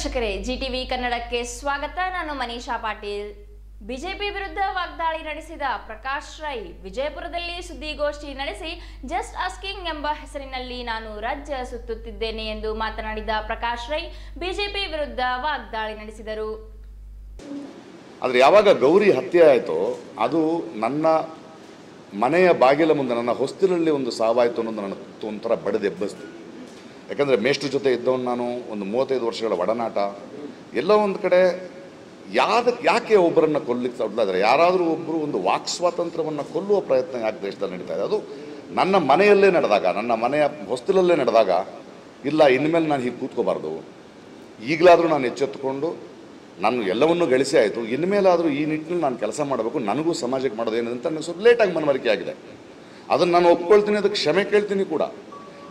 ವೀಕ್ಷಕರೇ, ಜಿಟಿವಿ ಕನ್ನಡಕ್ಕೆ ಸ್ವಾಗತ. ನಾನು ಮನೀಷಾ ಪಾಟೀಲ್. ಬಿಜೆಪಿ ವಿರುದ್ಧ ವಾಗ್ದಾಳಿ ನಡೆಸಿದ ಪ್ರಕಾಶ್ ರೈ ವಿಜಯಪುರದಲ್ಲಿ ಸುದ್ದಿಗೋಷ್ಠಿ ನಡೆಸಿ ಜಸ್ಟ್ ಆಸ್ಕಿಂಗ್ ಎಂಬ ಹೆಸರಿನಲ್ಲಿ ನಾನು ರಾಜ್ಯ ಸುತ್ತುತ್ತಿದ್ದೇನೆ ಎಂದು ಮಾತನಾಡಿದ ಪ್ರಕಾಶ್ ರೈ ಬಿಜೆಪಿ ವಿರುದ್ಧ ವಾಗ್ದಾಳಿ ನಡೆಸಿದರು. ಆದರೆ ಯಾವಾಗ ಗೌರಿ ಹತ್ಯೆ ಆಯಿತೋ ಅದು ನನ್ನ ಮನೆಯ ಬಾಗಿಲ ಮುಂದೆ, ನನ್ನ ಹೊಸ್ತಿಲಲ್ಲಿ ಒಂದು ಸಾವಾಯಿತು ಅನ್ನೋದು ನನ್ನ ಒಂಥರ ಬಡಿದೆಬ್ಬಸ್ತು. ಯಾಕಂದರೆ ಮೇಷ್ಟ್ರ ಜೊತೆ ಇದ್ದವನು ನಾನು ಒಂದು ಮೂವತ್ತೈದು ವರ್ಷಗಳ ಒಡನಾಟ. ಎಲ್ಲ ಒಂದು ಕಡೆ ಯಾದಕ್ಕೆ ಯಾಕೆ ಒಬ್ಬರನ್ನು ಕೊಲ್ಲಿಕ್ಕೆ ಸಾಧ್ಯ ಯಾರಾದರೂ ಒಬ್ಬರು ಒಂದು ವಾಕ್ ಸ್ವಾತಂತ್ರ್ಯವನ್ನು ಕೊಲ್ಲುವ ಪ್ರಯತ್ನ ಯಾಕೆ ದೇಶದಲ್ಲಿ ನಡೀತಾ ಇದೆ? ಅದು ನನ್ನ ಮನೆಯಲ್ಲೇ ನಡೆದಾಗ, ನನ್ನ ಮನೆಯ ಹೊಸ್ತಿಲಲ್ಲೇ ನಡೆದಾಗ, ಇಲ್ಲ, ಇನ್ಮೇಲೆ ನಾನು ಹೀಗೆ ಕೂತ್ಕೋಬಾರ್ದು. ಈಗಲಾದರೂ ನಾನು ಎಚ್ಚೆತ್ತುಕೊಂಡು ನಾನು ಎಲ್ಲವನ್ನೂ ಗಳಿಸಿ ಆಯಿತು. ಇನ್ಮೇಲಾದರೂ ಈ ನಿಟ್ಟಿನಲ್ಲಿ ನಾನು ಕೆಲಸ ಮಾಡಬೇಕು, ನನಗೂ ಸಮಾಜಕ್ಕೆ ಮಾಡೋದು ಏನಂತ ಅಂತ ನನಗೆ ಸ್ವಲ್ಪ ಲೇಟಾಗಿ ಮನವರಿಕೆ ಆಗಿದೆ. ಅದನ್ನು ನಾನು ಒಪ್ಕೊಳ್ತೀನಿ, ಅದಕ್ಕೆ ಕ್ಷಮೆ ಕೇಳ್ತೀನಿ ಕೂಡ.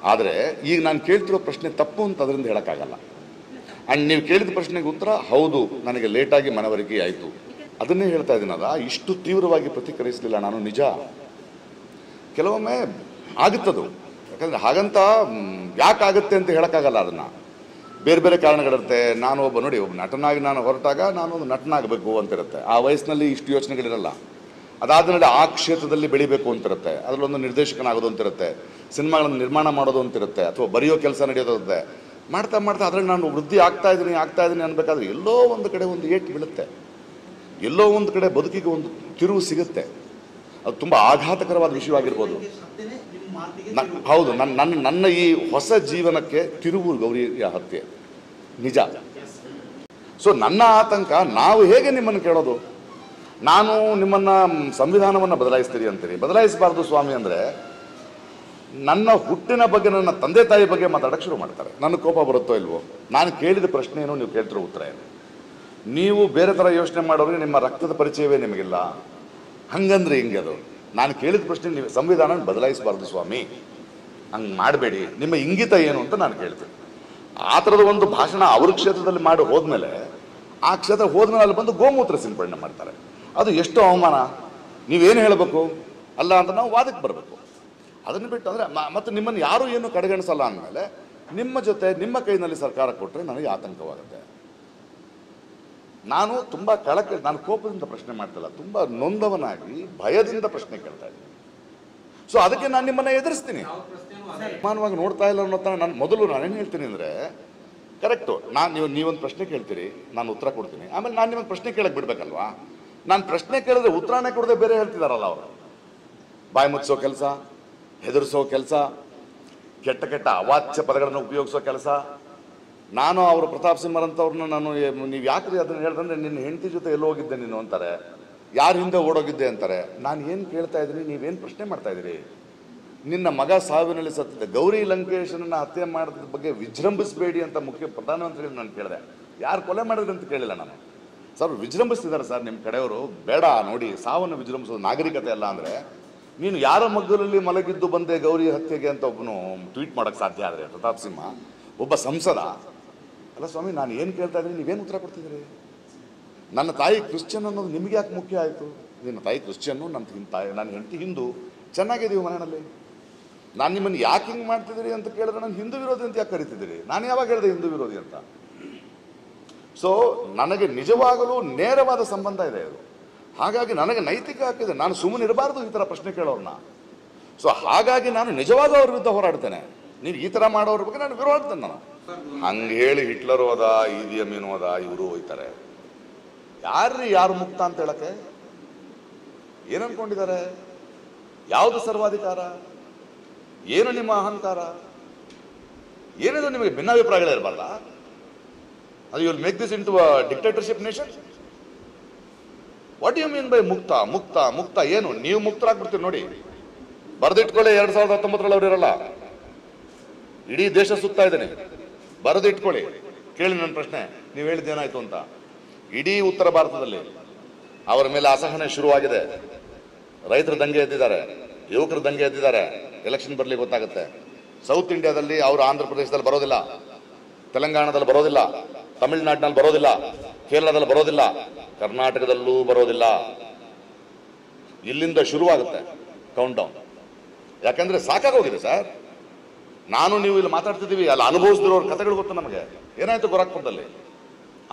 ಆದರೆ ಈಗ ನಾನು ಕೇಳ್ತಿರೋ ಪ್ರಶ್ನೆ ತಪ್ಪು ಅಂತ ಅದರಿಂದ ಹೇಳೋಕ್ಕಾಗಲ್ಲ. ಆ್ಯಂಡ್ ನೀವು ಕೇಳಿದ ಪ್ರಶ್ನೆಗೆ ಉತ್ತರ, ಹೌದು, ನನಗೆ ಲೇಟಾಗಿ ಮನವರಿಕೆ ಆಯಿತು. ಅದನ್ನೇ ಹೇಳ್ತಾ ಇದ್ದೀನಲ್ಲ ಇಷ್ಟು ತೀವ್ರವಾಗಿ ಪ್ರತಿಕ್ರಿಯಿಸಲಿಲ್ಲ ನಾನು ನಿಜ. ಕೆಲವೊಮ್ಮೆ ಆಗುತ್ತದು. ಯಾಕಂದರೆ ಹಾಗಂತ ಯಾಕೆ ಆಗುತ್ತೆ ಅಂತ ಹೇಳೋಕ್ಕಾಗಲ್ಲ ಅದನ್ನು. ಬೇರೆ ಬೇರೆ ಕಾರಣಗಳಿರುತ್ತೆ. ನಾನು ಒಬ್ಬ ನೋಡಿ, ಒಬ್ಬ ನಟನಾಗಿ ನಾನು ಹೊರಟಾಗ ನಾನು ಒಂದು ನಟನಾಗಬೇಕು ಅಂತಿರುತ್ತೆ. ಆ ವಯಸ್ಸಿನಲ್ಲಿ ಇಷ್ಟು ಯೋಚನೆಗಳಿರಲ್ಲ. ಅದಾದ ಆ ಕ್ಷೇತ್ರದಲ್ಲಿ ಬೆಳಿಬೇಕು ಅಂತಿರುತ್ತೆ. ಅದರಲ್ಲೊಂದು ನಿರ್ದೇಶಕನಾಗೋದು ಅಂತಿರುತ್ತೆ. ಸಿನಿಮಾಗಳನ್ನು ನಿರ್ಮಾಣ ಮಾಡೋದು ಅಂತಿರುತ್ತೆ. ಅಥವಾ ಬರೆಯೋ ಕೆಲಸ ನಡೆಯೋದಿರುತ್ತೆ ಮಾಡ್ತಾ ಮಾಡ್ತಾ ಅದರಲ್ಲಿ ನಾನು ವೃದ್ಧಿ ಆಗ್ತಾ ಇದ್ದೀನಿ ಆಗ್ತಾ ಇದ್ದೀನಿ ಅನ್ಬೇಕಾದ್ರೆ ಎಲ್ಲೋ ಒಂದು ಕಡೆ ಒಂದು ಏಟು ಬೀಳುತ್ತೆ. ಎಲ್ಲೋ ಒಂದು ಕಡೆ ಬದುಕಿಗೆ ಒಂದು ತಿರುವು ಸಿಗುತ್ತೆ. ಅದು ತುಂಬ ಆಘಾತಕರವಾದ ವಿಷಯವಾಗಿರ್ಬೋದು. ಹೌದು ನನ್ನ ನನ್ನ ನನ್ನ ಈ ಹೊಸ ಜೀವನಕ್ಕೆ ತಿರುವು ಗೌರಿಯ ಹತ್ಯೆ. ನಿಜ. ಸೊ ನನ್ನ ಆತಂಕ, ನಾವು ಹೇಗೆ ನಿಮ್ಮನ್ನು ಕೇಳೋದು? ನಾನು ನಿಮ್ಮನ್ನ ಸಂವಿಧಾನವನ್ನು ಬದಲಾಯಿಸ್ತೀರಿ ಅಂತೀರಿ ಬದಲಾಯಿಸಬಾರದು ಸ್ವಾಮಿ ಅಂದರೆ ನನ್ನ ಹುಟ್ಟಿನ ಬಗ್ಗೆ, ನನ್ನ ತಂದೆ ತಾಯಿ ಬಗ್ಗೆ ಮಾತಾಡಕ್ಕೆ ಶುರು ಮಾಡ್ತಾರೆ. ನನಗೆ ಕೋಪ ಬರುತ್ತೋ ಇಲ್ವೋ? ನಾನು ಕೇಳಿದ ಪ್ರಶ್ನೆ ಏನು ನೀವು ಕೇಳ್ತಿರೋ ಉತ್ತರ ಏನು? ನೀವು ಬೇರೆ ಥರ ಯೋಚನೆ ಮಾಡೋರಿಗೆ ನಿಮ್ಮ ರಕ್ತದ ಪರಿಚಯವೇ ನಿಮಗಿಲ್ಲ. ಹಂಗಂದ್ರೆ ಹಿಂಗೆ ಅದು? ನಾನು ಕೇಳಿದ ಪ್ರಶ್ನೆ ನೀವು ಸಂವಿಧಾನ ಬದಲಾಯಿಸಬಾರ್ದು ಸ್ವಾಮಿ. ಹಂಗೆ ಮಾಡಬೇಡಿ. ನಿಮ್ಮ ಇಂಗಿತ ಏನು ಅಂತ ನಾನು ಕೇಳ್ತೀನಿ. ಆ ಥರದ ಒಂದು ಭಾಷಣ ಅವ್ರ ಕ್ಷೇತ್ರದಲ್ಲಿ ಮಾಡಿ ಹೋದ್ಮೇಲೆ, ಆ ಕ್ಷೇತ್ರ ಹೋದ್ಮೇಲೆ ಅಲ್ಲಿ ಬಂದು ಗೋಮೂತ್ರ ಸಿಂಪಡಣೆ ಮಾಡ್ತಾರೆ. ಅದು ಎಷ್ಟು ಅವಮಾನ. ನೀವೇನು ಹೇಳಬೇಕು? ಅಲ್ಲ ಅಂತ ನಾವು ವಾದಕ್ಕೆ ಬರಬೇಕು. ಅದನ್ನು ಬಿಟ್ಟು ಅಂದರೆ ಮತ್ತು ನಿಮ್ಮನ್ನು ಯಾರೂ ಏನು ಕಡೆಗಣಿಸಲ್ಲ ಅಂದಮೇಲೆ ನಿಮ್ಮ ಜೊತೆ ನಿಮ್ಮ ಕೈನಲ್ಲಿ ಸರ್ಕಾರ ಕೊಟ್ಟರೆ ನನಗೆ ಆತಂಕವಾಗುತ್ತೆ. ನಾನು ತುಂಬ ಕಳಕ, ನಾನು ಕೋಪದಿಂದ ಪ್ರಶ್ನೆ ಮಾಡ್ತಿಲ್ಲ ತುಂಬ ನೊಂದವನಾಗಿ ಭಯದಿಂದ ಪ್ರಶ್ನೆ ಕೇಳ್ತಾ ಇದ್ದೀನಿ. ಸೊ ಅದಕ್ಕೆ ನಾನು ನಿಮ್ಮನ್ನು ಎದುರಿಸ್ತೀನಿ. ಅಭಿಮಾನವಾಗಿ ನೋಡ್ತಾ ಇಲ್ಲ ಅನ್ನೋ ನಾನು ಮೊದಲು ನಾನೇನು ಹೇಳ್ತೀನಿ ಅಂದರೆ ಕರೆಕ್ಟು ನಾನು ನೀವು, ನೀವೊಂದು ಪ್ರಶ್ನೆ ಕೇಳ್ತೀರಿ, ನಾನು ಉತ್ತರ ಕೊಡ್ತೀನಿ. ಆಮೇಲೆ ನಾನು ನಿಮಗೆ ಪ್ರಶ್ನೆ ಕೇಳಕ್ಕೆ ಬಿಡ್ಬೇಕಲ್ವಾ? ನಾನು ಪ್ರಶ್ನೆ ಕೇಳಿದ್ರೆ ಉತ್ತರನೇ ಕೊಡದೆ ಬೇರೆ ಹೇಳ್ತಿದಾರಲ್ಲ ಅವರು. ಬಾಯಿ ಮುಚ್ಚೋ ಕೆಲಸ, ಹೆದರಿಸೋ ಕೆಲಸ, ಕೆಟ್ಟ ಕೆಟ್ಟ ಅವಾಚ್ಯ ಪದಗಳನ್ನು ಉಪಯೋಗಿಸೋ ಕೆಲಸ. ನಾನು ಅವರು ಪ್ರತಾಪ್ ಸಿಂಹರಂತವ್ರನ್ನ ನಾನು ನೀವು ಯಾಕ್ರಿ ಅದನ್ನ ಹೇಳಿದ್ರೆ ನಿನ್ನ ಹೆಂಡತಿ ಜೊತೆ ಎಲ್ಲೋ ಹೋಗಿದ್ದೆ ನೀನು ಅಂತಾರೆ. ಯಾರ ಹಿಂದೆ ಓಡೋಗಿದ್ದೆ ಅಂತಾರೆ. ನಾನು ಏನು ಕೇಳ್ತಾ ಇದ್ದೀನಿ ನೀವೇನು ಪ್ರಶ್ನೆ ಮಾಡ್ತಾ ಇದ್ದೀರಿ? ನಿನ್ನ ಮಗ ಸಾವಿನಲ್ಲಿ ಸತ್ತಿದ್ದೆ. ಗೌರಿ ಲಂಕೇಶನನ್ನು ಹತ್ಯೆ ಮಾಡಿದ ಬಗ್ಗೆ ವಿಜೃಂಭಿಸಬೇಡಿ ಅಂತ ಮುಖ್ಯ ಪ್ರಧಾನಮಂತ್ರಿಗಳು ನಾನು ಕೇಳಿದೆ. ಯಾರು ಕೊಲೆ ಮಾಡಿದ್ರು ಅಂತ ಕೇಳಿಲ್ಲ ನಾನು. ಸರ್, ವಿಜೃಂಭಿಸ್ತಿದ್ದಾರೆ ಸರ್ ನಿಮ್ಮ ಕಡೆಯವರು. ಬೇಡ, ನೋಡಿ, ಸಾವನ್ನು ವಿಜೃಂಭಿಸೋದು ನಾಗರಿಕತೆ ಅಲ್ಲ ಅಂದರೆ. ನೀನು ಯಾರ ಮಗ್ಗಲಲ್ಲಿ ಮಲಗಿದ್ದು ಬಂದೆ ಗೌರಿ ಹತ್ಯೆಗೆ ಅಂತ ಒಬ್ಬನು ಟ್ವೀಟ್ ಮಾಡೋಕ್ಕೆ ಸಾಧ್ಯ ಆದರೆ, ಪ್ರತಾಪ್ ಸಿಂಹ. ಒಬ್ಬ ಸಂಸದ. ಅಲ್ಲ ಸ್ವಾಮಿ, ನಾನು ಏನು ಕೇಳ್ತಾ ಇದ್ದೀನಿ? ನೀವೇನು ಉತ್ತರ ಕೊಡ್ತಿದ್ದೀರಿ? ನನ್ನ ತಾಯಿ ಕ್ರಿಶ್ಚಿಯನ್ ಅನ್ನೋದು ನಿಮಗೆ ಯಾಕೆ ಮುಖ್ಯ ಆಯಿತು? ನಿನ್ನ ತಾಯಿ ಕ್ರಿಶ್ಚಿಯನ್ನು ನನ್ನ ತಾಯಿ ನನ್ನ ಹೆಂಡತಿ ಹಿಂದೂ. ಚೆನ್ನಾಗಿದ್ದೀವಿ ಮನೆಯಲ್ಲಿ? ನಾನು ನಿಮ್ಮನ್ನು ಯಾಕೆ ಹಿಂಗೆ ಮಾಡ್ತಿದ್ದೀರಿ ಅಂತ ಕೇಳಿದ್ರೆ ನಾನು ಹಿಂದೂ ವಿರೋಧಿ ಅಂತ ಯಾಕೆ ಕರಿತಿದ್ದೀರಿ? ನಾನು ಯಾವಾಗ ಹೇಳಿದೆ ಹಿಂದೂ ವಿರೋಧಿ ಅಂತ? ಸೊ ನನಗೆ ನಿಜವಾಗಲೂ ನೇರವಾದ ಸಂಬಂಧ ಇದೆ ಅದು. ಹಾಗಾಗಿ ನನಗೆ ನೈತಿಕ ಹಾಕಿದೆ ನಾನು ಸುಮ್ಮನೆ ಇರಬಾರ್ದು ಈ ಥರ ಪ್ರಶ್ನೆ ಕೇಳೋರನ್ನ ಸೊ ಹಾಗಾಗಿ ನಾನು ನಿಜವಾದ ಅವ್ರ ವಿರುದ್ಧ ಹೋರಾಡ್ತೇನೆ. ನೀನು ಈ ಥರ ಮಾಡೋರ ಬಗ್ಗೆ ನಾನು ವಿರೋಧಿಸ್ತೇನೆ ನಾನು. ಹಂಗೆ ಹೇಳಿ ಹಿಟ್ಲರ್ ಹೋದ ಈದಿ ಅಮೀನು ಹೋದ, ಇವರು ಹೋಯ್ತಾರೆ. ಯಾರ್ರಿ ಯಾರು ಮುಕ್ತ ಅಂತ ಹೇಳಕ್ಕೆ? ಏನನ್ಕೊಂಡಿದ್ದಾರೆ ಯಾವುದು ಸರ್ವಾಧಿಕಾರ? ಏನು ನಿಮ್ಮ ಅಹಂಕಾರ? ಏನಿದು ನಿಮಗೆ ಭಿನ್ನಾಭಿಪ್ರಾಯಗಳೇ ಇರಬಾರ್ದ? ಅದು you will make this into dictatorship nation what you mean by ಮುಕ್ತ ಮುಕ್ತ ಮುಕ್ತ ಏನು? ನೀವು ಮುಕ್ತರಾಗ್ಬಿಡ್ತೀರಿ ನೋಡಿ. ಬರೆದಿಟ್ಕೊಳ್ಳಿ, ಎರಡ್ ಸಾವಿರದ ಹತ್ತೊಂಬತ್ತರಲ್ಲಿ ಅವ್ರು ಇರಲ್ಲ. ಇಡೀ ದೇಶ ಸುತ್ತಾ ಇದ್ದೇನೆ. ಬರೆದಿಟ್ಕೊಳ್ಳಿ. ಕೇಳಿ ನನ್ನ ಪ್ರಶ್ನೆ. ನೀವು ಹೇಳಿದ್ದೇನಾಯ್ತು ಅಂತ. ಇಡೀ ಉತ್ತರ ಭಾರತದಲ್ಲಿ ಅವರ ಮೇಲೆ ಅಸಹನೆ ಶುರುವಾಗಿದೆ. ರೈತರ ದಂಗೆ ಎದ್ದಿದ್ದಾರೆ. ಯುವಕರ ದಂಗೆ ಎದ್ದಿದ್ದಾರೆ. ಎಲೆಕ್ಷನ್ ಬರಲಿ ಗೊತ್ತಾಗುತ್ತೆ. ಸೌತ್ ಇಂಡಿಯಾದಲ್ಲಿ ಅವರು ಆಂಧ್ರ ಪ್ರದೇಶದಲ್ಲಿ ಬರೋದಿಲ್ಲ. ತೆಲಂಗಾಣದಲ್ಲಿ ಬರೋದಿಲ್ಲ. ತಮಿಳುನಾಡಿನಲ್ಲಿ ಬರೋದಿಲ್ಲ ಕೇರಳದಲ್ಲಿ ಬರೋದಿಲ್ಲ ಕರ್ನಾಟಕದಲ್ಲೂ ಬರೋದಿಲ್ಲ. ಇಲ್ಲಿಂದ ಶುರುವಾಗುತ್ತೆ ಕೌಂಟ್ ಡೌನ್ ಯಾಕಂದ್ರೆ ಸಾಕಾಗೋಗಿದೆ ಸರ್. ನಾನು ನೀವು ಇಲ್ಲಿ ಮಾತಾಡ್ತಿದ್ದೀವಿ ಅಲ್ಲಿ ಅನುಭವಿಸಿದಿರೋರ ಕಥೆಗಳು ಗೊತ್ತು ನಮಗೆ. ಏನಾಯ್ತು ಗೋರಖ್ಪುರದಲ್ಲಿ?